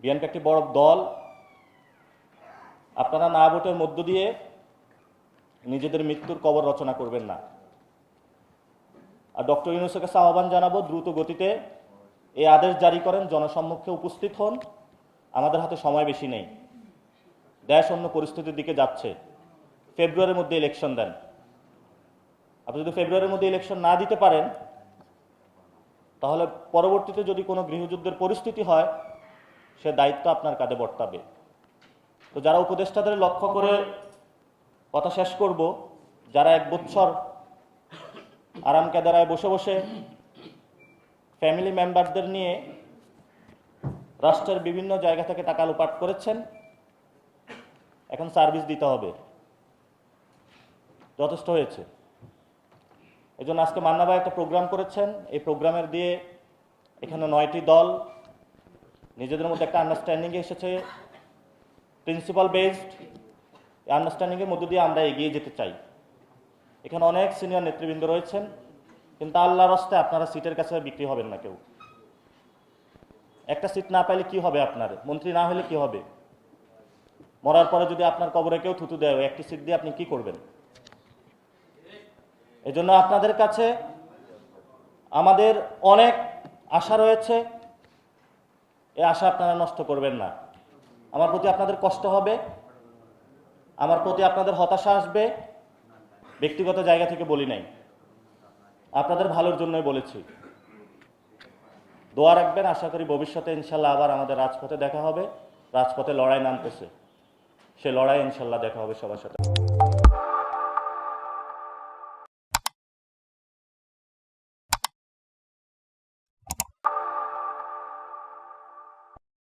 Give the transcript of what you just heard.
BNP একটি বড় দল। আপনারা না ভোটের মধ্য দিয়ে নিজেদের মৃত্যুর কবর রচনা করবেন না। আর ডক্টর ইউনুসের কাছে আহ্বান জানাব, দ্রুত গতিতে। এই আদেশ জারি করেন, জনসম্মুখে উপস্থিত হন। আমাদের হাতে সময় বেশি নেই। দেশ অন্য পরিস্থিতির দিকে যাচ্ছে। ফেব্রুয়ারির মধ্যে ইলেকশন দেন। আপনি যদি ফেব্রুয়ারির মধ্যে ইলেকশন না দিতে পারেন, তাহলে পরবর্তীতে যদি কোনো গৃহযুদ্ধের পরিস্থিতি হয় সে দায়িত্ব আপনার কাঁধে বর্তাবে। তো যারা উপদেষ্টাদের লক্ষ্য করে কথা শেষ করব, যারা এক বৎসর আরাম কেদারায় বসে বসে ফ্যামিলি মেম্বারদের নিয়ে রাষ্ট্রের বিভিন্ন জায়গা থেকে টাকা লোপাট করেছেন, এখন সার্ভিস দিতে হবে। যথেষ্ট হয়েছে। এই জন্য আজকে মান্না ভাই একটা প্রোগ্রাম করেছেন। এই প্রোগ্রামের দিয়ে এখানে নয়টি দল নিজেদের মধ্যে একটা আন্ডারস্ট্যান্ডিংয়ে এসেছে প্রিন্সিপাল বেসড আন্ডারস্ট্যান্ডিংয়ের মধ্য দিয়ে আমরা এগিয়ে যেতে চাই। এখানে অনেক সিনিয়র নেতৃবৃন্দ রয়েছেন, কিন্তু আল্লাহর রাস্তায় আপনারা সিটের কাছে বিক্রি হবেন না কেউ। একটা সিট না পাইলে কি হবে আপনার? মন্ত্রী না হলে কি হবে? মরার পরে যদি আপনার কবরে কেউ থুতু দেয় একটি সিট দিয়ে আপনি কি করবেন? এজন্য আপনাদের কাছে আমাদের অনেক আশা রয়েছে এই আশা আপনারা নষ্ট করবেন না। আমার প্রতি আপনাদের কষ্ট হবে, আমার প্রতি আপনাদের হতাশা আসবে, ব্যক্তিগত জায়গা থেকে বলি নাই। আপনাদের ভালোর জন্যই বলেছি। দোয়া রাখবেন, আশা করি ভবিষ্যতে ইনশাল্লাহ আবার আমাদের রাজপথে দেখা হবে, রাজপথে লড়াই নামতেছে। সে লড়াই ইনশাল্লাহ দেখা হবে সবার সাথে।